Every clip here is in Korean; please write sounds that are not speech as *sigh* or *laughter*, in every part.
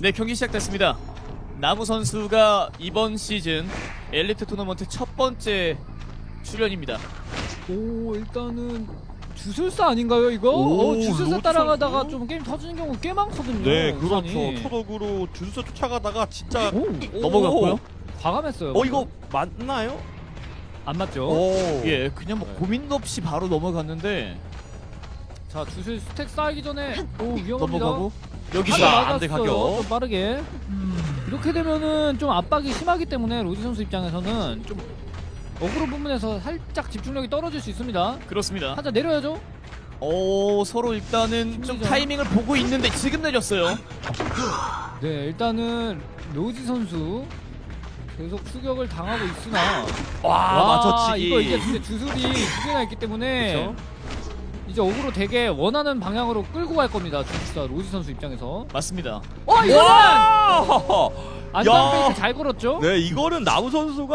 네 경기 시작됐습니다. 나무 선수가 이번 시즌 엘리트 토너먼트 첫 번째 출연입니다. 오 일단은 주술사 아닌가요 이거? 오, 어, 주술사 로드 따라가다가 선수? 좀 게임 터지는 경우 꽤 많거든요. 네, 우선이. 그렇죠. 초덕으로 주술사 쫓아가다가 진짜 오, 오, 넘어갔고요. 과감했어요. 어 이거 맞나요? 안 맞죠? 오. 예, 그냥 뭐 네. 고민도 없이 바로 넘어갔는데 자 주술 스택 쌓이기 전에 오 위험합니다. 넘어가고 여기서 아, 안 돼, 맞았어요. 가격. 좀 빠르게. 이렇게 되면은 좀 압박이 심하기 때문에 로지 선수 입장에서는 좀 어그로 부분에서 살짝 집중력이 떨어질 수 있습니다. 그렇습니다. 한자 내려야죠. 오 서로 일단은 좀. 타이밍을 보고 있는데 지금 내렸어요. 네 일단은 로지 선수 계속 추격을 당하고 있으나 와, 맞춰치기. 이거 이제 근데 주술이 두 개나 있기 때문에 그렇죠. 이제 어그로 되게 원하는 방향으로 끌고 갈 겁니다 주술사 로지 선수 입장에서 맞습니다. 어 이거는 와! 안전 야! 페이스 잘 걸었죠? 네, 이거는 나우 선수가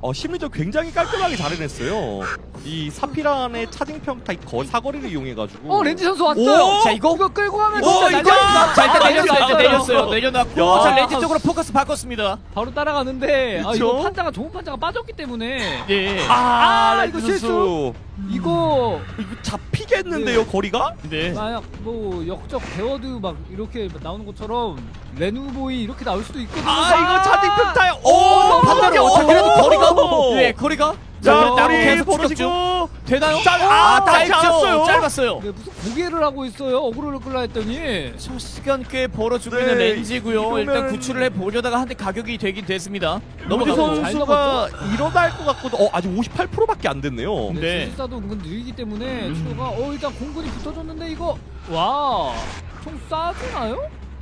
어, 심리적 굉장히 깔끔하게 잘 해냈어요. 이 사피란의 차징 평타 거 사거리를 이용해가지고. 어 렌지 선수 왔어요 오! 자, 이거? 이거 끌고 가면 오, 진짜 이거! 날려 자 일단 아, 내렸어요. 일단 내렸어요. 내려놨고 야. 자 렌즈 쪽으로 포커스 바꿨습니다. 바로 따라가는데 아 그쵸? 이거 판자가 좋은 판자가 빠졌기 때문에 예. 아, 아, 렌즈 이거. 실수. 이거 이거 잡 히겠는데요, 거리가? 네. 만약 뭐 역적 베어드 막 이렇게 나오는 것처럼 레누보이 이렇게 나올 수도 있거든요 아, 이거 차징 평타요. 오, 오, 반대로. 자, 그래도 거리가 네, 거리가 자, 중. 벌어지고. 되나요? 자, 아, 닿지 짧죠. 않았어요. 짧았어요. 네, 무슨 고개를 하고 있어요 어그로를 끌라 했더니 저 시간 꽤 벌어주고 네, 있는 렌즈고요. 이러면- 일단 구출을 해 보려다가 한대 가격이 되긴 됐습니다. 로디 넘어가고. 잘 선수가 일어날 것 같고도 어 아직 58%밖에 안 됐네요. 네, 네. 주술사도 은근 느리기 때문에 음. 추가 어 일단 공군이 붙어줬는데 이거 와 총 쏴주나요?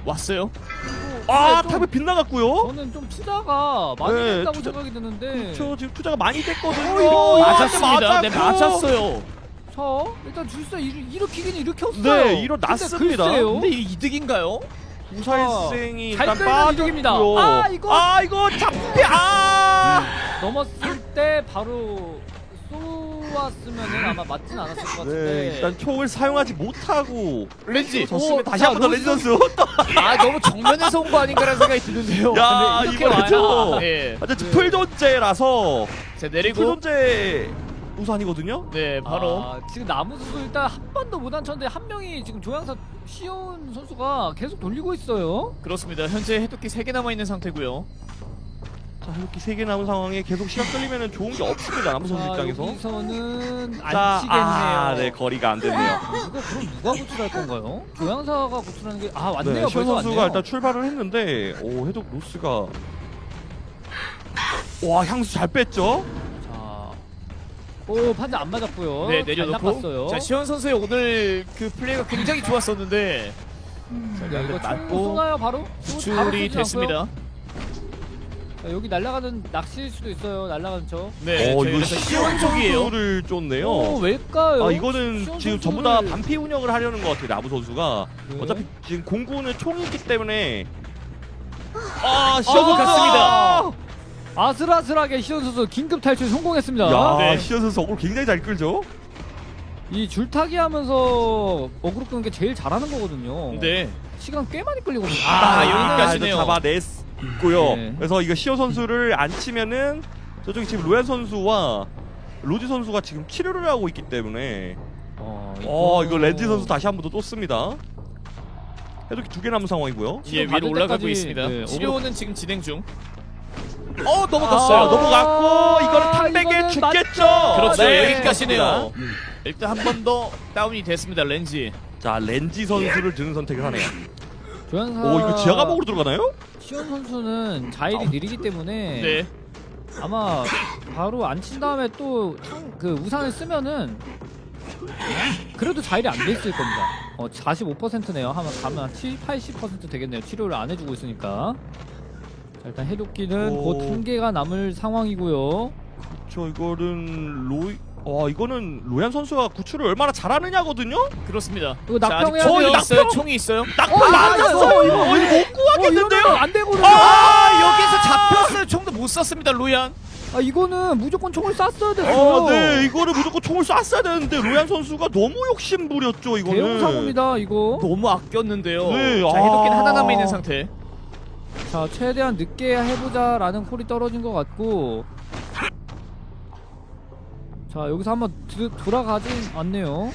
왔어요. 아 좀- 탑에 빗나갔고요. 저는 좀 투자가 많이 네, 됐다고 투자- 생각이 드는데 그렇죠 지금 투자가 많이 됐거든요. 어, 이거 맞았습니다. 네. 맞았어요. 자 일단 일, 일으키긴 일으켰어요 네, 일어났습니다. 근데 글쎄요. 근데 이게 이득인가요? 우사일생이 잘 일단 끌면 이득입니다. 빠졌고요. 아, 이거- 아 이거 잡히 아. 넘었을 때 바로 쏘았으면은 아마 맞진 않았을 것 같은데 네 일단 총을 사용하지 못하고 렌즈. 졌으면 오, 다시 자, 한번더 레지 선수. *laughs* 아 너무 정면에서 온 거 아닌가라는 생각이 드는데요. 야 근데 이렇게 이거 와요. 그렇죠. 네. 아주 풀 존재라서 자풀 내리고. 존재 우산이거든요. 네 바로. 아, 지금 나무 선수 일단 한 번도 못 앉혔는데 한 명이 지금 조향사 시온 선수가 계속 돌리고 있어요. 그렇습니다. 현재 해독기 3개 남아 있는 상태고요. 자 이렇게 세 개 남은 상황에 계속 시간 끌리면 좋은 게 없습니다 남은 선수 자, 입장에서. 여기서는 안 자, 치겠네요. 아, 네 거리가 안 됐네요. 이거 그럼 누가 구출할 건가요? 조향사가 구출하는 게 아 왔네요. 네, 시현 벌써 선수가 왔네요. 일단 출발을 했는데 오 해독 로스가 와 향수 잘 뺐죠? 자, 오 판자 안 맞았고요. 네잘 내려놓고. 낚았어요. 자 시원 선수의 오늘 그 플레이가 굉장히 좋았었는데. 자 네, 이거 총 맞고 쏘나요 바로? 쏘- 바로 구출이 쏘지 않고요? 됐습니다. 자, 여기 날아가는 낚시일 수도 있어요. 날아가는 척. 네, 어 이거 시원. 선수를 쫓네요. 오, 왜일까요? 아 이거는 시원 지금 선수를- 전부 다 반피 운영을 하려는 것 같아요 나무 선수가 네. 어차피 지금 공구는 총이 있기 때문에 아 시현 어, 선수 갔습니다. 아슬아슬하게 시원 선수 긴급 탈출 성공했습니다. 야 네. 시현 선수 얼굴 굉장히 잘 끌죠? 이 줄타기 하면서 어그로 끄는 게 제일 잘하는 거거든요. 네. 시간 꽤 많이 끌리거든요. 아, 여기는 여기까지네요. 일단 잡아냈 고요. 네. 그래서 이거 시어 선수를 안 치면은 저쪽에 지금 로얄 선수와 로지 선수가 지금 치료를 하고 있기 때문에 어, 어 이거 렌지 선수 다시 한 번 더 떴습니다. 해독이 두개 남은 상황이고요. 예, 지금 위로 올라가고 때까지, 있습니다. 네, 치료는 지금 진행 중. 어 아, 넘어갔어요. 넘어갔고 이거는 탕백에 이거는 죽겠죠. 그렇죠. 네, 여기까지네요. 일단 한 번 더 다운이 됐습니다. 렌지. 자 렌지 선수를 드는 선택을 하네요. 조현사 오 이거 지하 감옥으로 들어가나요? 시원 선수는 자일이 느리기 때문에 네. 아마 바로 안 친 다음에 또 그 우산을 쓰면은 그래도 자일이 안 돼 있을 겁니다. 어 45%네요. 하면 가면 한 7, 80% 되겠네요. 치료를 안 해주고 있으니까. 자 일단 해독기는 오. 곧한 개가 남을 상황이고요. 저 이거는 로이 와 이거는 로얀 선수가 구출을 얼마나 잘하느냐거든요. 그렇습니다. 이거 자, 낙병해야 아직 총이 돼요. 있어요. 낙병! 총이 있어요. 낙타 어, 맞았어. 이거, 이거 이거 못 구하겠는데요? 이러면 안 되거든요. 아 여기서 잡혔어요. 총도 못 쐈습니다. 로얀. 아 이거는 무조건 총을 쐈어야 됐어요. 어, 네, 이거를 무조건 총을 쐈어야 되는데 로얀 선수가 너무 욕심 부렸죠, 이거는. 대형 사고입니다 이거. 너무 아꼈는데요. 네, 자 아. 해독기는 하나 남아 있는 상태. 자 최대한 늦게 해보자라는 콜이 떨어진 것 같고 자 여기서 한번 드, 돌아가진 않네요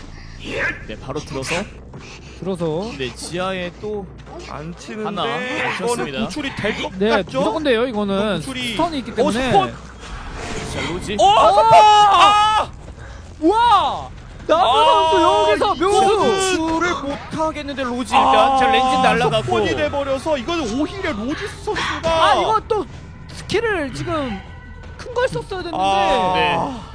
네, 바로 들어서 들어서 네 지하에 또 안 치는데 하나, 안 이거는. 구출이 될 것 네 같죠? 무조건 돼요 이거는 구출이- 스턴이 있기 어, 때문에 스턴! 자, 로지. 어, 스파! 아! 와 나무 아, 선수 여기서 묘수 구출을 못 하겠는데 로지 일단 자 렌진 날라가고. 스폰이 돼버려서 이거는 오히려 로지 선수가 아 이거 또 스킬을 지금 큰 걸 썼어야 됐는데 아, 네.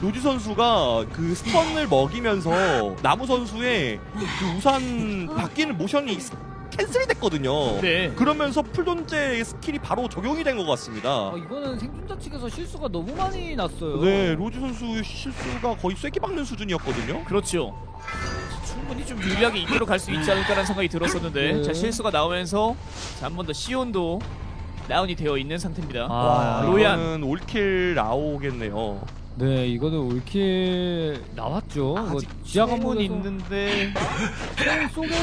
로지 선수가 그 스턴을 먹이면서 나무 선수의 그 우산 바뀌는 모션이 캔슬이 됐거든요. 네. 그러면서 풀존재 스킬이 바로 적용이 된 것 같습니다. 아, 이거는 생존자 측에서 실수가 너무 많이 났어요 네, 로지 선수 실수가 거의 쐐기 박는 수준이었거든요. 그렇죠. 충분히 좀 유리하게 이끌어 갈 수 있지 않을까라는 생각이 들었었는데 네. 자 실수가 나오면서 자한번 더 시온도 다운이 되어 있는 상태입니다. 아, 와, 로얀. 이거는 올킬 나오겠네요. 네 이거는 올킬 나왔죠 아직 지하 관문에서 있는데 총 속에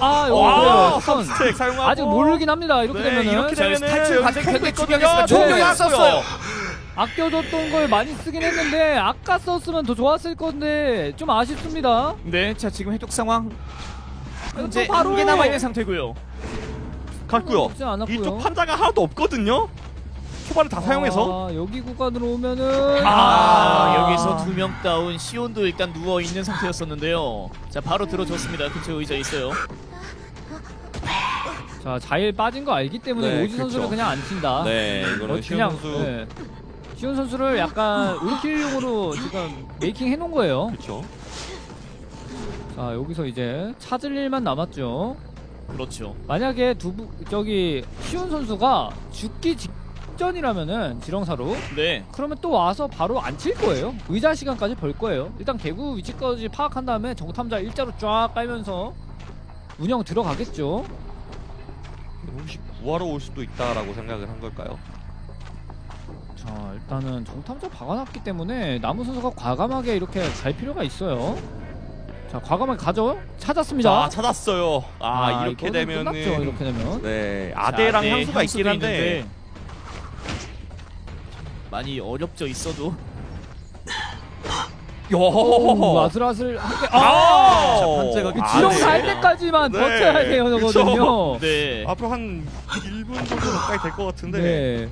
아 여기 와, 네, 스턴 스택 사용하고 아직 모르긴 합니다 이렇게 네, 되면은 이렇게 되면은 탈출 굉장히. 중요하겠습니다. 네, 종료를 맞고요. 썼어요. 아껴뒀던 걸 많이 쓰긴 했는데 아까 썼으면 더 좋았을 건데 좀 아쉽습니다 네, 자 지금 해독 상황 현재 바로- 한개 남아 있는 상태고요. 갔고요. 없지 않았고요. 이쪽 판자가 하나도 없거든요. 초반에 다 사용해서 아, 여기 구간으로 오면은 아, 여기서 두 명 다운 시온도 일단 누워 있는 상태였었는데요. 자 바로 들어줬습니다. 근처 의자 있어요. 자 자일 빠진 거 알기 때문에 네, 오지 선수를 그렇죠. 그냥 안 친다 네, 이거는 어, 시현 그냥 선수 네. 시온 선수를 약간 올킬용으로 지금 메이킹 해놓은 거예요 그렇죠. 자 여기서 이제 찾을 일만 남았죠 그렇죠. 만약에 두부 저기 시온 선수가 죽기 직 전이라면은 지렁사로. 네, 그러면 또 와서 바로 안 칠 거예요. 의자 시간까지 벌 거예요. 일단 개구 위치까지 파악한 다음에 정탐자 일자로 쫙 깔면서 운영 들어가겠죠. 혹시 구하러 올 수도 있다라고 생각을 한 걸까요? 자 일단은 정탐자 박아놨기 때문에 나무 선수가 과감하게 이렇게 갈 필요가 있어요. 자 과감하게 가죠. 찾았습니다. 자, 찾았어요. 아, 이렇게 이거는 되면은 끝났죠 이렇게 되면. 네, 자, 아대랑 네, 향수가 있긴 한데. 있는데 많이 어렵죠 있어도. 오, 아슬아슬 한개 아! 아, 자, 그 아, 지렁 네. 갈 때까지만 네, 버텨야 돼요 그쵸. 거든요 네. 앞으로 한 1분 정도 가까이 될 것 같은데 네.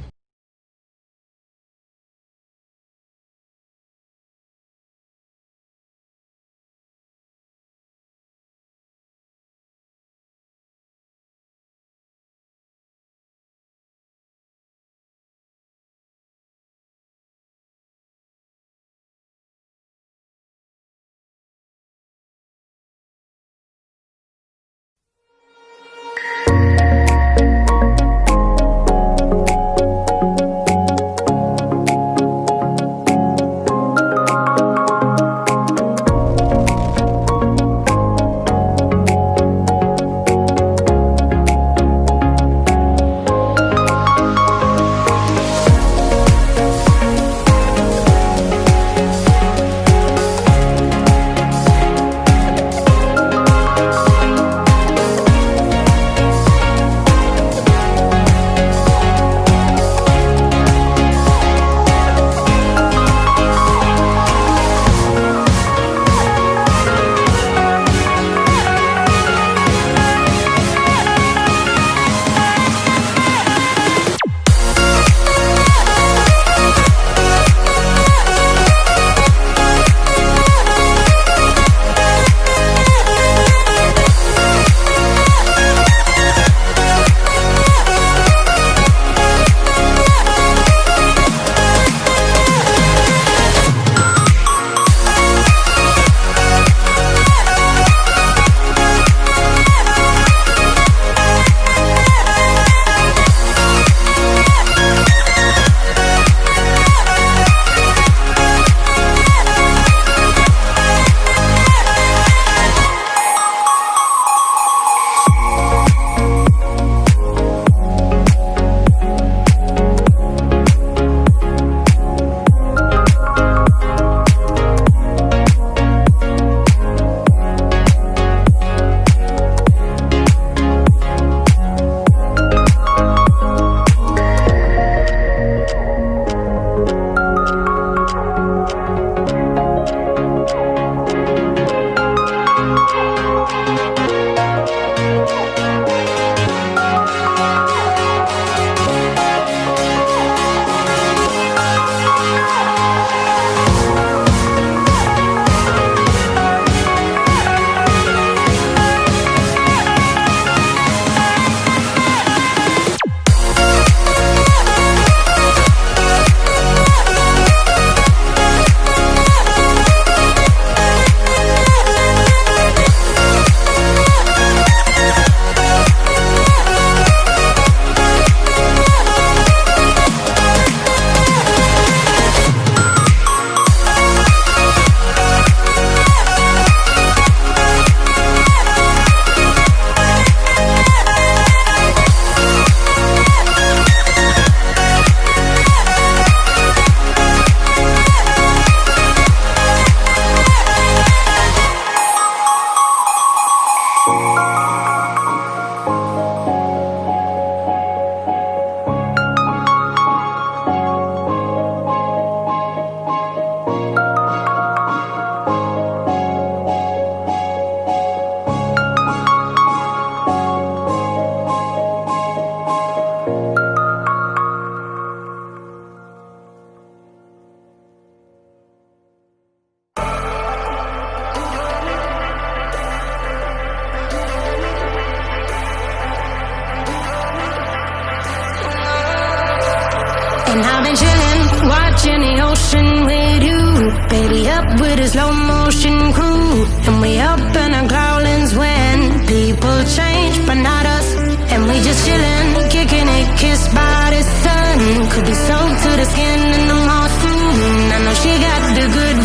And I've been chilling, watching the ocean with you. Baby, up with a slow motion crew. And we up in our growlings when people change, but not us. And we just chilling, kicking it, kissed by the sun. Could be soaked to the skin in the morning. I know she got the good